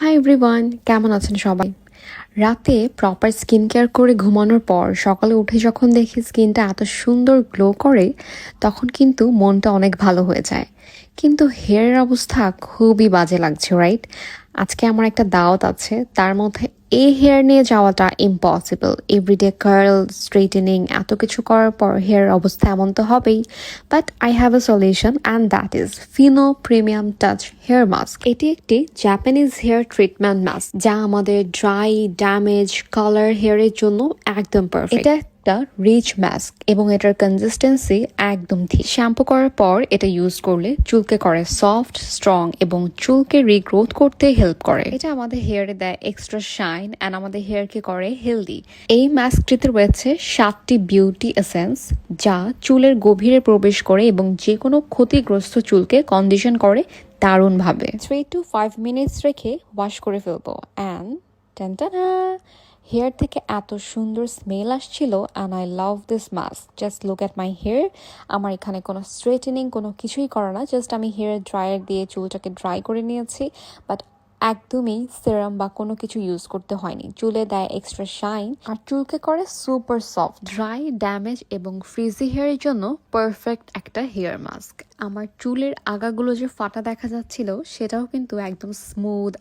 Hi everyone কেমন আছেন সবাই? রাতে প্রপার স্কিন কেয়ার করে ঘুমানোর পর সকালে উঠে যখন দেখি স্কিনটা এত সুন্দর গ্লো করে, তখন কিন্তু মনটা অনেক ভালো হয়ে যায়। কিন্তু হেয়ারের অবস্থা খুবই বাজে লাগছে রাইট আজকে আমার একটা দাওয়াত আছে। তার মধ্যে এই হেয়ার নিয়ে যাওয়াটা ইম্পসিবল এভরিডে কার্ল স্ট্রেটেনিং এত কিছু করার পর হেয়ার অবস্থা এমন তো হবেই। But I have a solution and that is Fino premium touch hair mask এটি একটি জাপানিজ হেয়ার ট্রিটমেন্ট মাস্ক যা আমাদের ড্রাই ড্যামেজ কালার হেয়ারের জন্য একদম পারফেক্ট এটা একটা রিচ মাস্ক এবং এটার কনসিস্টেন্সি একদম ঠিক। শ্যাম্পু করার পর এটা ইউজ করলে চুলকে করে সফট স্ট্রং এবং চুলকে রিগ্রোথ করতে হেল্প করে। এটা আমাদের হেয়ারে দেয় এক্সট্রা শাইন অ্যান্ড আমাদের হেয়ারকে করে হেলদি এই মাস্কটিতে রয়েছে সাতটি বিউটি এসেন্স যা চুলের গভীরে প্রবেশ করে এবং যে কোনো ক্ষতিগ্রস্ত চুলকে কন্ডিশন করে দারুণভাবে। থ্রি টু ফাইভ মিনিটস রেখে ওয়াশ করে ফেলব। অ্যান্ড টানটানা হেয়ার থেকে এত সুন্দর স্মেল আসছিল and I love this mask just look at my hair আমার এখানে কোনো স্ট্রেটেনিং কোনো কিছুই করা না জাস্ট আমি হেয়ার ড্রায়ার দিয়ে চুলটাকে ড্রাই করে নিয়েছি বাট একদমই সেরাম বা কোনো কিছু ইউজ করতে হয়নি। চুলে দেয় এক্সট্রা শাইন আর চুলকে করে সুপার সফট ড্রাই ড্যামেজ এবং ফ্রিজি হেয়ারের জন্য পারফেক্ট একটা হেয়ার মাস্ক আমার চুলের আগাগুলো যে ফাটা দেখা যাচ্ছিল, সেটাও কিন্তু একদম স্মুথ